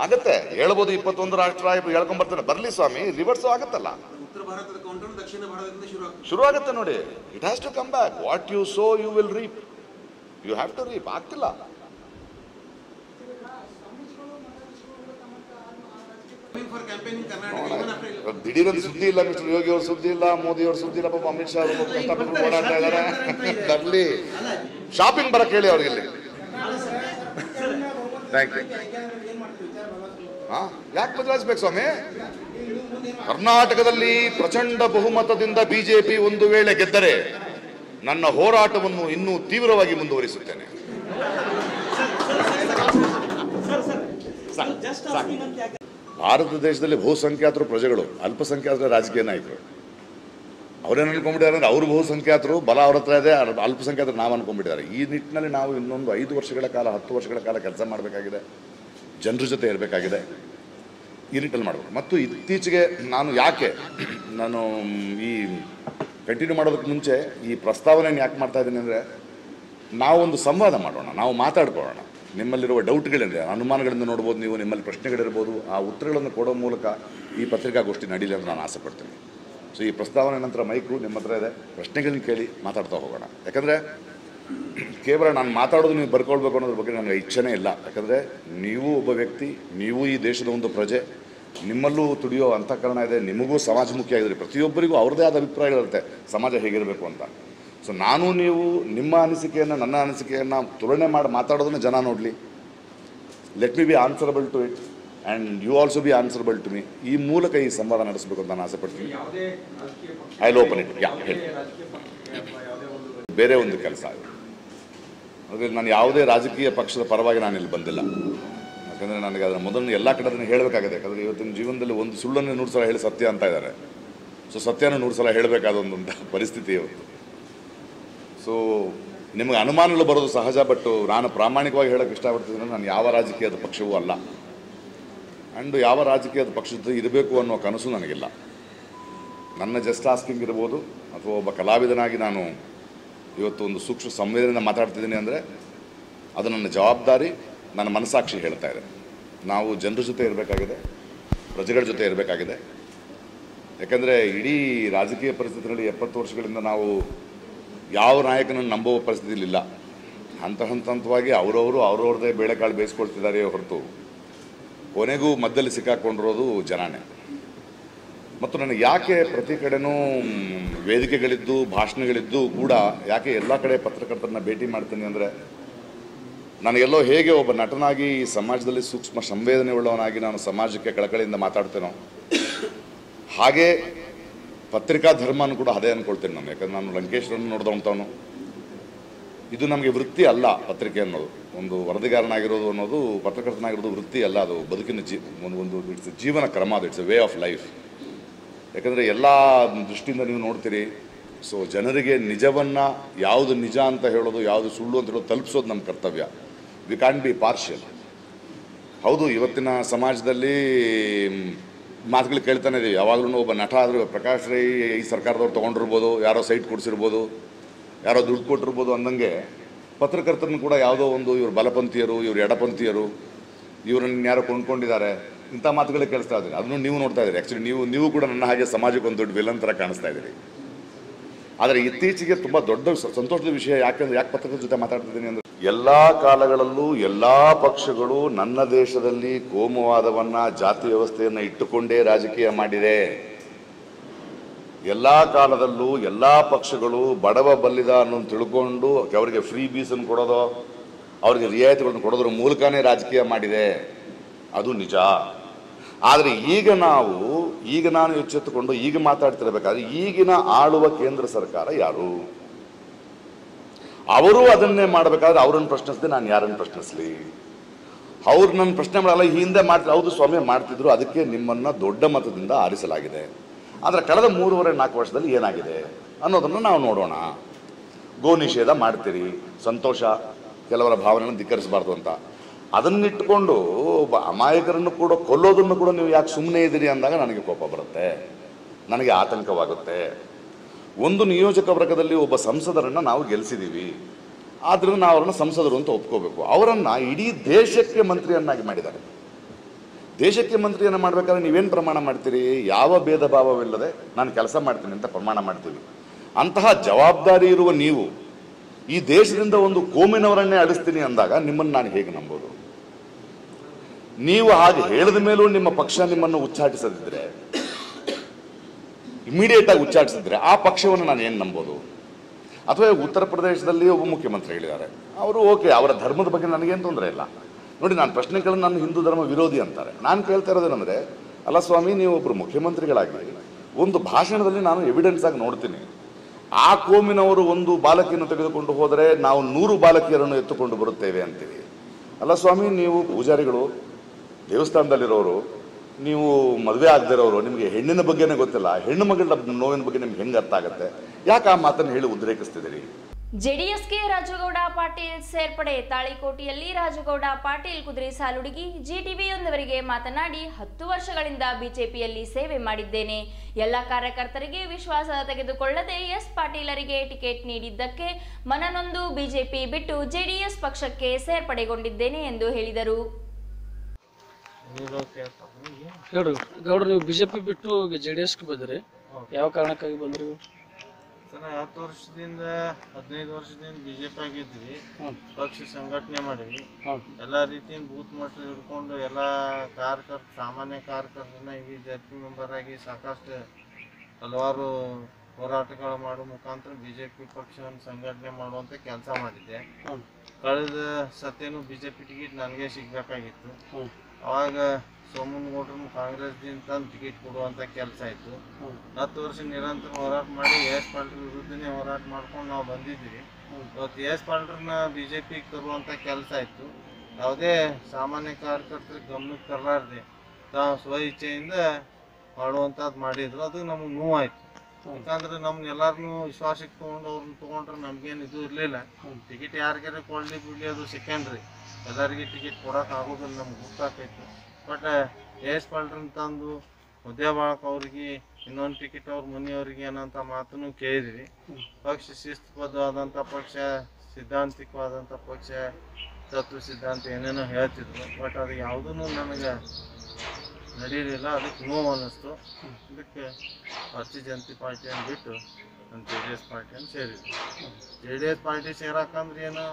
ಆಗತ್ತೆ. ಹೇಳ್ಬೋದು ಇಪ್ಪತ್ತೊಂದು ರಾಷ್ಟ್ರ ಹೇಳ್ಕೊಂಬರ್ತಾನೆ. ಬರ್ಲಿ ಸ್ವಾಮಿ ರಿವರ್ಸ್ ಆಗತ್ತಲ್ಲ. ಶುರು ಆಗ್ತದೆ ಶುರು ಆಗುತ್ತೆ. ನೋಡಿ. It has to come back what you so you will reap you have to reap ಆಗ್ತಿಲ್ಲ. ದಿಢೀರಂತ ಸುದ್ದಿ ಇಲ್ಲ ಮಿಸ್ಟರ್ ಯೋಗಿ ಅವ್ರ ಸುದ್ದಿ ಇಲ್ಲ ಮೋದಿ ಅವ್ರ ಸುದ್ದಿ ಇಲ್ಲ ಪಾಪ ಅಮಿತ್ ಶಾ ಅವರು ಕಷ್ಟಪಟ್ಟು ಓಡಾಡ್ತಾ ಇದಾರೆ ಬರ್ಲಿ. ಶಾಪಿಂಗ್ ಬರಕ್ ಹೇಳಿ ಅವ್ರಿಗೆ ಇಲ್ಲಿ. ಥ್ಯಾಂಕ್ ಯು ಹಾ ಯಾಕೆ ಬದಲಾಯಿಸ್ಬೇಕು ಸ್ವಾಮಿ? ಕರ್ನಾಟಕದಲ್ಲಿ ಪ್ರಚಂಡ ಬಹುಮತದಿಂದ ಬಿಜೆಪಿ ಒಂದು ವೇಳೆ ಗೆದ್ದರೆ ನನ್ನ ಹೋರಾಟವನ್ನು ಇನ್ನೂ ತೀವ್ರವಾಗಿ ಮುಂದುವರಿಸುತ್ತೇನೆ. ಸರ್ ಸಾಕು. ಭಾರತ ದೇಶದಲ್ಲಿ ಬಹುಸಂಖ್ಯಾತರು ಪ್ರಜೆಗಳು, ಅಲ್ಪಸಂಖ್ಯಾತರ ರಾಜಕೀಯ ನಾಯಕರು. ಅವ್ರೇನು ಅನ್ಕೊಂಡ್ಬಿಟ್ಟಿದ್ದಾರೆ ಅಂದ್ರೆ ಅವರು ಬಹುಸಂಖ್ಯಾತರು, ಬಲ ಅವ್ರ ಹತ್ರ ಇದೆ ಅಲ್- ಅಲ್ಪಸಂಖ್ಯಾತರು ನಾವು ಅನ್ಕೊಂಡ್ಬಿಟ್ಟಿದ್ದಾರೆ. ಈ ನಿಟ್ಟಿನಲ್ಲಿ ನಾವು ಇನ್ನೊಂದು ಐದು ವರ್ಷಗಳ ಕಾಲ, ಹತ್ತು ವರ್ಷಗಳ ಕಾಲ ಕೆಲಸ ಮಾಡಬೇಕಾಗಿದೆ, ಜನರ ಜೊತೆ ಇರಬೇಕಾಗಿದೆ. ಈ ನಿಟ್ಟಲ್ಲಿ ಮಾಡಬೇಕು. ಮತ್ತು ಇತ್ತೀಚೆಗೆ ನಾನು ಯಾಕೆ ನಾನು ಈ ಕಂಟಿನ್ಯೂ ಮಾಡೋದಕ್ಕೆ ಮುಂಚೆ ಈ ಪ್ರಸ್ತಾವನೆಯನ್ನು ಯಾಕೆ ಮಾಡ್ತಾ ಇದ್ದೀನಿ ಅಂದರೆ, ನಾವೊಂದು ಸಂವಾದ ಮಾಡೋಣ, ನಾವು ಮಾತಾಡ್ಕೊಳ್ಳೋಣ. ನಿಮ್ಮಲ್ಲಿರುವ ಡೌಟ್ಗಳಿದೆ ಅನುಮಾನಗಳಿಂದ ನೋಡ್ಬೋದು ನೀವು, ನಿಮ್ಮಲ್ಲಿ ಪ್ರಶ್ನೆಗಳಿರ್ಬೋದು, ಆ ಉತ್ತರಗಳನ್ನು ಕೊಡೋ ಮೂಲಕ ಈ ಪತ್ರಿಕಾಗೋಷ್ಠಿ ನಡೀಲಿ ಅಂತ ನಾನು ಆಸೆ ಪಡ್ತೀನಿ ಸೊ ಈ ಪ್ರಸ್ತಾವನೆ ನಂತರ ಮೈಕ್ರು ನಿಮ್ಮ ಹತ್ರ ಇದೆ, ಪ್ರಶ್ನೆಗಳನ್ನ ಕೇಳಿ ಮಾತಾಡ್ತಾ ಹೋಗೋಣ. ಯಾಕಂದರೆ, ಕೇವಲ ನಾನು ಮಾತಾಡೋದು ನೀವು ಬರ್ಕೊಳ್ಬೇಕು ಅನ್ನೋದ್ರ ಬಗ್ಗೆ ನನಗೆ ಇಚ್ಛೆನೇ ಇಲ್ಲ. ಯಾಕಂದರೆ, ನೀವು ಒಬ್ಬ ವ್ಯಕ್ತಿ, ನೀವು ಈ ದೇಶದ ಒಂದು ಪ್ರಜೆ, ನಿಮ್ಮಲ್ಲೂ ತುಡಿಯೋ ಅಂತಃಕರಣ ಇದೆ, ನಿಮಗೂ ಸಮಾಜಮುಖಿಯಾಗಿದ್ರೆ, ಪ್ರತಿಯೊಬ್ಬರಿಗೂ ಅವ್ರದ್ದೇ ಆದ ಅಭಿಪ್ರಾಯಗಳಿರುತ್ತೆ, ಸಮಾಜ ಹೇಗಿರಬೇಕು ಅಂತ. ಸೊ ನಾನು ನೀವು ನಿಮ್ಮ ಅನಿಸಿಕೆಯನ್ನು ನನ್ನ ಅನಿಸಿಕೆಯನ್ನು ತುಲನೆ ಮಾಡಿ ಮಾತಾಡೋದನ್ನು ಜನ ನೋಡಲಿ. Let me be answerable to it and you also be answerable to me ಈ ಮೂಲಕ ಈ ಸಂವಾದ ನಡೆಸಬೇಕು ಅಂತ ನಾನು ಆಸೆ ಪಡ್ತೀನಿ ಐ ಓಪನ್ ಇಟ್ ಯಾ ಹೇಳಿ. ಬೇರೆ ಒಂದು ಕೆಲಸ ಅದ್ರಲ್ಲಿ ನಾನು ಯಾವುದೇ ರಾಜಕೀಯ ಪಕ್ಷದ ಪರವಾಗಿ ನಾನು ಇಲ್ಲಿ ಬಂದಿಲ್ಲ. ಯಾಕಂದರೆ ನನಗೆ ಅದರ ಮೊದಲು ಎಲ್ಲ ಕಡೆ ಅದನ್ನು ಹೇಳಬೇಕಾಗಿದೆ. ಯಾಕಂದರೆ ಇವತ್ತಿನ ಜೀವನದಲ್ಲಿ ಒಂದು ಸುಳ್ಳನ್ನು ನೂರು ಸಲ ಹೇಳಿ ಸತ್ಯ ಅಂತ ಇದ್ದಾರೆ. ಸೊ ಸತ್ಯನ ನೂರು ಸಲ ಹೇಳಬೇಕಾದ ಒಂದು ಪರಿಸ್ಥಿತಿ ಇವತ್ತು. ಸೊ ನಿಮಗೆ ಅನುಮಾನಗಳು ಬರೋದು ಸಹಜ ಬಟ್ ನಾನು ಪ್ರಾಮಾಣಿಕವಾಗಿ ಹೇಳೋಕ್ಕೆ ಇಷ್ಟಪಡ್ತಿದ್ದೀನಿ ನಾನು ಯಾವ ರಾಜಕೀಯದ ಪಕ್ಷವೂ ಅಲ್ಲ. ಆ್ಯಂಡ್ ಯಾವ ರಾಜಕೀಯದ ಪಕ್ಷದ ಇರಬೇಕು ಅನ್ನೋ ಕನಸು ನನಗಿಲ್ಲ. ನನ್ನ ಜಸ್ಟ್ ಆಸ್ಕಿಂಗ್ ಇರ್ಬೋದು, ಅಥವಾ ಒಬ್ಬ ಕಲಾವಿದನಾಗಿ ನಾನು ಇವತ್ತು ಒಂದು ಸೂಕ್ಷ್ಮ ಸಂವೇದನೆ ಮಾತಾಡ್ತಿದ್ದೀನಿ ಅಂದರೆ ಅದು ನನ್ನ ಜವಾಬ್ದಾರಿ, ನನ್ನ ಮನಸ್ಸಾಕ್ಷಿ ಹೇಳ್ತಾ ಇದೆ. ನಾವು ಜನರ ಜೊತೆ ಇರಬೇಕಾಗಿದೆ, ಪ್ರಜೆಗಳ ಜೊತೆ ಇರಬೇಕಾಗಿದೆ. ಯಾಕಂದರೆ ಇಡೀ ರಾಜಕೀಯ ಪರಿಸ್ಥಿತಿಯಲ್ಲಿ ಎಪ್ಪತ್ತು ವರ್ಷಗಳಿಂದ ನಾವು ಯಾವ ನಾಯಕನನ್ನು ನಂಬುವ ಪರಿಸ್ಥಿತಿಲಿಲ್ಲ ಹಂತ ಹಂತ ಹಂತವಾಗಿ ಅವರವರು ಅವ್ರವ್ರದ್ದೇ ಬೇಳೆಕಾಳು ಬೇಯಿಸ್ಕೊಳ್ತಿದ್ದಾರೆ ಹೊರತು ಕೊನೆಗೂ ಮಧ್ಯದಲ್ಲಿ ಸಿಕ್ಕಾಕೊಂಡಿರೋದು ಜನಾನೇ. ಮತ್ತು ನನಗೆ ಯಾಕೆ ಪ್ರತಿ ಕಡೆನೂ ವೇದಿಕೆಗಳಿದ್ದು, ಭಾಷಣಗಳಿದ್ದು ಕೂಡ ಯಾಕೆ ಎಲ್ಲ ಕಡೆ ಪತ್ರಕರ್ತರನ್ನ ಭೇಟಿ ಮಾಡ್ತೀನಿ ಅಂದರೆ ನನಗೆಲ್ಲೋ ಹೇಗೆ ಒಬ್ಬ ನಟನಾಗಿ ಈ ಸಮಾಜದಲ್ಲಿ ಸೂಕ್ಷ್ಮ ಸಂವೇದನೆ ಉಳ್ಳವನಾಗಿ ನಾನು ಸಮಾಜಕ್ಕೆ ಕಳಕಳಿಯಿಂದ ಮಾತಾಡ್ತೇನೋ. ಹಾಗೆ ಪತ್ರಿಕಾ ಧರ್ಮನೂ ಕೂಡ ಅದೇ ಅಂದ್ಕೊಳ್ತೇನೆ ನಾನು. ಯಾಕಂದ್ರೆ ನಾನು ಲಂಕೇಶ್ವರನ್ನು ನೋಡಿದಂಥವನು. ಇದು ನಮಗೆ ವೃತ್ತಿ ಅಲ್ಲ ಪತ್ರಿಕೆ ಅನ್ನೋದು. ಒಂದು ವರದಿಗಾರನಾಗಿರೋದು ಅನ್ನೋದು, ಪತ್ರಕರ್ತನಾಗಿರೋದು ವೃತ್ತಿ ಅಲ್ಲ ಅದು. ಬದುಕಿನ ಜೀ, ಒಂದು ಒಂದು, ಇಟ್ಸ್ ಜೀವನ ಕ್ರಮ ಅದು. It's a way of life. ಯಾಕಂದರೆ ಎಲ್ಲ ದೃಷ್ಟಿಯಿಂದ ನೀವು ನೋಡ್ತೀರಿ, ಸೊ ಜನರಿಗೆ ನಿಜವನ್ನು ಯಾವುದು ನಿಜ ಅಂತ ಹೇಳೋದು, ಯಾವುದು ಸುಳ್ಳು ಅಂತ ಹೇಳೋದು ತಲುಪಿಸೋದು ನಮ್ಮ ಕರ್ತವ್ಯ. ವಿ ಕ್ಯಾನ್ ಬಿ ಪಾರ್ಷಿಯಲ್ ಹೌದು, ಇವತ್ತಿನ ಸಮಾಜದಲ್ಲಿ ಮಾತುಗಳು ಕೇಳ್ತಾನೆ ಇದ್ದೀವಿ ಯಾವಾಗಲೂ ಒಬ್ಬ ನಟ ಆದರೂ ಪ್ರಕಾಶ್ ರೈ ಈ ಸರ್ಕಾರದವ್ರು ತೊಗೊಂಡಿರ್ಬೋದು, ಯಾರೋ ಸೈಟ್ ಕೊಡಿಸಿರ್ಬೋದು, ಯಾರೋ ದುಡ್ಡು ಕೊಟ್ಟಿರ್ಬೋದು ಅಂದಂಗೆ ಪತ್ರಕರ್ತರನ್ನು ಕೂಡ ಯಾವುದೋ ಒಂದು ಇವರು ಬಲಪಂಥೀಯರು, ಇವರು ಎಡಪಂಥೀಯರು, ಇವರನ್ನು ಯಾರೋ ಕೊಂಡ್ಕೊಂಡಿದ್ದಾರೆ, ಇಂಥ ಮಾತುಗಳೇ ಕೇಳಿಸ್ತಾ ಇದ್ದೀರಿ. ಅದನ್ನು ನೀವು ನೋಡ್ತಾ ಇದ್ದೀರಿ. ಆ್ಯಕ್ಚುಲಿ ನೀವು ನೀವು ಕೂಡ ನನ್ನ ಹಾಗೆ ಸಮಾಜಕ್ಕೆ ಒಂದು ದೊಡ್ಡ ವಿಲನ್ ಥರ ಕಾಣಿಸ್ತಾ ಇದ್ದೀರಿ. ಆದರೆ ಇತ್ತೀಚೆಗೆ ತುಂಬ ದೊಡ್ಡ ಸಂತೋಷದ ವಿಷಯ ಯಾಕೆಂದ್ರೆ ಯಾಕೆ ಪತ್ರಕರ್ತರ ಜೊತೆ ಮಾತಾಡ್ತಿದ್ದೀನಿ ಅಂದ್ರೆ ಎಲ್ಲ ಕಾಲಗಳಲ್ಲೂ ಎಲ್ಲ ಪಕ್ಷಗಳು ನನ್ನ ದೇಶದಲ್ಲಿ ಕೋಮುವಾದವನ್ನ, ಜಾತಿ ವ್ಯವಸ್ಥೆಯನ್ನು ಇಟ್ಟುಕೊಂಡೇ ರಾಜಕೀಯ ಮಾಡಿದೆ. ಎಲ್ಲ ಕಾಲದಲ್ಲೂ ಎಲ್ಲ ಪಕ್ಷಗಳು ಬಡವ ಬಲ್ಲಿದ ಅನ್ನೋದು ತಿಳ್ಕೊಂಡು ಅವರಿಗೆ ಫ್ರೀ ಬೀಸನ್ನು ಕೊಡೋದು, ಅವರಿಗೆ ರಿಯಾಯಿತಿಗಳನ್ನು ಕೊಡೋದ್ರ ಮೂಲಕನೇ ರಾಜಕೀಯ ಮಾಡಿದೆ. ಅದು ನಿಜ. ಆದರೆ ಈಗ ನಾವು, ಈಗ ನಾನು ಎಚ್ಚೆತ್ತುಕೊಂಡು ಈಗ ಮಾತಾಡ್ತಿರಬೇಕಾದ್ರೆ ಈಗಿನ ಆಳುವ ಕೇಂದ್ರ ಸರ್ಕಾರ ಯಾರು? ಅವರು ಅದನ್ನೇ ಮಾಡಬೇಕಾದ್ರೆ ಅವ್ರನ್ನ ಪ್ರಶ್ನಿಸಿದೆ ನಾನು ಯಾರನ್ನು ಪ್ರಶ್ನಿಸ್ಲಿ? ಅವ್ರು ನನ್ನ ಪ್ರಶ್ನೆ ಮಾಡಲ್ಲ, ಈ ಹಿಂದೆ ಮಾಡ್ತಾರೆ ಹೌದು ಸ್ವಾಮಿ ಮಾಡ್ತಿದ್ರು, ಅದಕ್ಕೆ ನಿಮ್ಮನ್ನು ದೊಡ್ಡ ಮತದಿಂದ ಆರಿಸಲಾಗಿದೆ. ಆದರೆ ಕಳೆದ ಮೂರುವರೆ, ನಾಲ್ಕು ವರ್ಷದಲ್ಲಿ ಏನಾಗಿದೆ ಅನ್ನೋದನ್ನು ನಾವು ನೋಡೋಣ. ಗೋ ನಿಷೇಧ ಮಾಡ್ತೀರಿ, ಸಂತೋಷ, ಕೆಲವರ ಭಾವನೆಯನ್ನು ಧಿಕ್ಕರಿಸಬಾರ್ದು ಅಂತ. ಅದನ್ನಿಟ್ಟುಕೊಂಡು ಒಬ್ಬ ಅಮಾಯಕರನ್ನು ಕೂಡ, ಕೊಲ್ಲೋದನ್ನು ಕೂಡ ನೀವು ಯಾಕೆ ಸುಮ್ಮನೆ ಇದ್ದೀರಿ ಅಂದಾಗ ನನಗೆ ಕೋಪ ಬರುತ್ತೆ. ನನಗೆ ಆತಂಕವಾಗುತ್ತೆ. ಒಂದು ನಿಯೋಜಕ ವರ್ಗದಲ್ಲಿ ಒಬ್ಬ ಸಂಸದರನ್ನು ನಾವು ಗೆಲ್ಲಿಸಿದ್ದೀವಿ ಆದ್ದರಿಂದ ನಾವು ಅವರನ್ನು ಸಂಸದರು ಅಂತ ಒಪ್ಕೋಬೇಕು. ಅವರನ್ನು ಇಡೀ ದೇಶಕ್ಕೆ ಮಂತ್ರಿಯನ್ನಾಗಿ ಮಾಡಿದ್ದಾರೆ. ದೇಶಕ್ಕೆ ಮಂತ್ರಿಯನ್ನು ಮಾಡಬೇಕಾದ್ರೆ ನೀವೇನು ಪ್ರಮಾಣ ಮಾಡ್ತೀರಿ? ಯಾವ ಭೇದ ಭಾವವಿಲ್ಲದೆ ನಾನು ಕೆಲಸ ಮಾಡ್ತೀನಿ ಅಂತ ಪ್ರಮಾಣ ಮಾಡ್ತೀವಿ. ಅಂತಹ ಜವಾಬ್ದಾರಿ ಇರುವ ನೀವು ಈ ದೇಶದಿಂದ ಒಂದು ಕೋಮಿನವರನ್ನೇ ಅಳಿಸ್ತೀನಿ ಅಂದಾಗ ನಿಮ್ಮನ್ನು ನಾನು ಹೇಗೆ ನಂಬೋದು? ನೀವು ಹಾಗೆ ಹೇಳಿದ ಮೇಲೂ ನಿಮ್ಮ ಪಕ್ಷ ನಿಮ್ಮನ್ನು ಉಚ್ಚಾಟಿಸದಿದ್ರೆ ಇಮಿಡಿಯೇಟ್ ಆಗಿ ಉಚ್ಚಾಟಿಸಿದ್ರೆ ಆ ಪಕ್ಷವನ್ನು ನಾನು ಏನು ನಂಬೋದು? ಅಥವಾ ಉತ್ತರ ಪ್ರದೇಶದಲ್ಲಿ ಒಬ್ಬ ಮುಖ್ಯಮಂತ್ರಿ ಹೇಳಿದ್ದಾರೆ. ಅವರು ಓಕೆ, ಅವರ ಧರ್ಮದ ಬಗ್ಗೆ ನನಗೇನು ತೊಂದರೆ ಇಲ್ಲ. ನೋಡಿ, ನಾನು ಪ್ರಶ್ನೆ ಕೇಳಿ ನಾನು ಹಿಂದೂ ಧರ್ಮ ವಿರೋಧಿ ಅಂತಾರೆ. ನಾನು ಕೇಳ್ತಾ ಇರೋದೇನೆಂದರೆ ಅಲ್ಲ ಸ್ವಾಮಿ, ನೀವು ಒಬ್ಬರು ಮುಖ್ಯಮಂತ್ರಿಗಳಾಗಿ, ಒಂದು ಭಾಷಣದಲ್ಲಿ ನಾನು ಎವಿಡೆನ್ಸ್ ಆಗಿ ನೋಡ್ತೀನಿ. ಆ ಕೋಮಿನವರು ಒಂದು ಬಾಲಕಿಯನ್ನು ತೆಗೆದುಕೊಂಡು ಹೋದರೆ ನಾವು ನೂರು ಬಾಲಕಿಯರನ್ನು ಎತ್ತುಕೊಂಡು ಬರುತ್ತೇವೆ ಅಂತೀವಿ ಅಲ್ಲ ಸ್ವಾಮಿ, ನೀವು ಪೂಜಾರಿಗಳು, ದೇವಸ್ಥಾನದಲ್ಲಿರೋರು ನೀವು ಮದುವೆ ಆಗದಿರೋರು, ನಿಮಗೆ ಹೆಣ್ಣಿನ ಬಗ್ಗೆನೇ ಗೊತ್ತಿಲ್ಲ. ಹೆಣ್ಣು ಮಗಳ ನೋವಿನ ಬಗ್ಗೆ ನಿಮ್ಗೆ ಹೆಂಗೆ ಅರ್ಥ ಆಗುತ್ತೆ? ಯಾಕೆ ಆ ಮಾತನ್ನು ಹೇಳಿ ಉದ್ರೇಕಿಸ್ತಿದ್ದೀರಿ? ಜೆಡಿಎಸ್ಗೆ ರಾಜಗೌಡ ಪಾಟೀಲ್ ಸೇರ್ಪಡೆ. ತಾಳಿಕೋಟೆಯಲ್ಲಿ ರಾಜಗೌಡ ಪಾಟೀಲ್ ಕುದುರೆ ಸಾಲುಡುಗಿ ಜಿಟಿವಿಯೊಂದವರಿಗೆ ಮಾತನಾಡಿ ಹತ್ತು ವರ್ಷಗಳಿಂದ ಬಿಜೆಪಿಯಲ್ಲಿ ಸೇವೆ ಮಾಡಿದ್ದೇನೆ. ಎಲ್ಲ ಕಾರ್ಯಕರ್ತರಿಗೆ ವಿಶ್ವಾಸ ತೆಗೆದುಕೊಳ್ಳದೆ ಎಸ್ ಪಾಟೀಲರಿಗೆ ಟಿಕೆಟ್ ನೀಡಿದ್ದಕ್ಕೆ ಮನನೊಂದು ಬಿಜೆಪಿ ಬಿಟ್ಟು ಜೆಡಿಎಸ್ ಪಕ್ಷಕ್ಕೆ ಸೇರ್ಪಡೆಗೊಂಡಿದ್ದೇನೆ ಎಂದು ಹೇಳಿದರು. ಹೇಳ್ರಿ ಗೌಡ್ರು ನೀವು ಬಿಜೆಪಿ ಬಿಟ್ಟು ಜೆ ಡಿ ಎಸ್ಗೆ ಬಂದ್ರಿ. ಯಾವ ಕಾರಣಕ್ಕಾಗಿ ಬಂದ್ರಿ? ಸರ್ ಹತ್ತು ವರ್ಷದಿಂದ ಹದಿನೈದು ವರ್ಷದಿಂದ ಬಿಜೆಪಿ ಆಗಿದ್ವಿ. ಪಕ್ಷ ಸಂಘಟನೆ ಮಾಡಿದ್ವಿ. ಎಲ್ಲಾ ರೀತಿಯಿಂದ ಬೂತ್ ಮಟ್ಟ ಹಿಡ್ಕೊಂಡು ಎಲ್ಲಾ ಕಾರ್ಯಕರ್ತ ಸಾಮಾನ್ಯ ಕಾರ್ಯಕರ್ತನ ಈ ಜಾತಿ ಮೆಂಬರ್ ಆಗಿ ಸಾಕಷ್ಟು ಹಲವಾರು ಹೋರಾಟಗಳು ಮಾಡೋ ಮುಖಾಂತರ ಬಿಜೆಪಿ ಪಕ್ಷವನ್ನು ಸಂಘಟನೆ ಮಾಡುವಂತ ಕೆಲಸ ಮಾಡಿದ್ದೆ. ಕಳೆದ ಸತ್ಯನು ಬಿಜೆಪಿ ಟಿಕೆಟ್ ನನಗೆ ಸಿಗ್ಬೇಕಾಗಿತ್ತು. ಅವಾಗ ಸೋಮನಗೌಡ್ರನ್ನ ಕಾಂಗ್ರೆಸ್ದಿಂದ ತಂದು ಟಿಕೆಟ್ ಕೊಡುವಂತ ಕೆಲಸ ಆಯ್ತು ಹತ್ತು ವರ್ಷ ನಿರಂತರ ಹೋರಾಟ ಮಾಡಿ ಎಸ್ ಪಾಲ್ಟ್ರ ವಿರುದ್ಧನೇ ಹೋರಾಟ ಮಾಡ್ಕೊಂಡು ನಾವು ಬಂದಿದ್ವಿ ಇವತ್ತು ಎಸ್ ಪಾಲ್ಟ್ರನ್ನ ಬಿ ಜೆ ಪಿಗೆ ತರುವಂಥ ಕೆಲಸ ಆಯಿತು ಯಾವುದೇ ಸಾಮಾನ್ಯ ಕಾರ್ಯಕರ್ತರ ಗಮನಕ್ಕೆ ತರಲಾರ್ದೆ ತಾವು ಸ್ವ ಇಚ್ಛೆಯಿಂದ ಮಾಡುವಂಥದ್ದು ಮಾಡಿದ್ರು. ಅದು ನಮಗೆ ನೋವಾಯ್ತು. ಯಾಕಂದ್ರೆ ನಮ್ಗೆ ಎಲ್ಲಾರನ್ನೂ ವಿಶ್ವಾಸಕ್ಕೆ ತೊಗೊಂಡು ಅವ್ರನ್ನ ತೊಗೊಂಡ್ರೆ ನಮ್ಗೇನು ಇದು ಇರಲಿಲ್ಲ. ಟಿಕೆಟ್ ಯಾರಿಗಾರ ಕೊಡ್ಲಿ ಬಿಡ್ಲಿ ಅದು ಸೆಕೆಂಡ್ರಿ ಎಲ್ಲರಿಗೆ ಟಿಕೆಟ್ ಕೊಡೋಕೆ ಆಗೋದಿಲ್ಲ ನಮ್ಗೆ ಗೊತ್ತಾಕೈತಿ ಬಟ್ ಎಸ್ ಪಾಲ್ಟ್ರನ್ನ ತಂದು ಹುದ್ದೆ ಬಾಳಕ ಅವ್ರಿಗೆ, ಇನ್ನೊಂದು ಟಿಕೆಟ್ ಅವ್ರ ಮನೆಯವ್ರಿಗೆ ಏನಂತ ಮಾತನ್ನು ಕೇಳಿದ್ವಿ. ಪಕ್ಷ ಶಿಸ್ತುಬದ್ಧವಾದಂಥ ಪಕ್ಷ, ಸಿದ್ಧಾಂತಿಕವಾದಂಥ ಪಕ್ಷ, ತತ್ವ ಸಿದ್ಧಾಂತ ಏನೇನೋ ಹೇಳ್ತಿದ್ರು. ಬಟ್ ಅದು ಯಾವುದೂ ನನಗೆ ನಡೀಲಿಲ್ಲ, ಅದಕ್ಕೆ ನೋವು ಅನ್ನಿಸ್ತು. ಅದಕ್ಕೆ ಭಾರತೀಯ ಜನತಾ ಪಾರ್ಟಿಯನ್ನು ಬಿಟ್ಟು ನಾನು ಜೆ ಡಿ ಎಸ್ ಪಾರ್ಟಿಯನ್ನು ಸೇರಿದ್ದೆ ಜೆ ಡಿ ಎಸ್ ಪಾರ್ಟಿ ಸೇರಕಂದ್ರೆ ಏನು?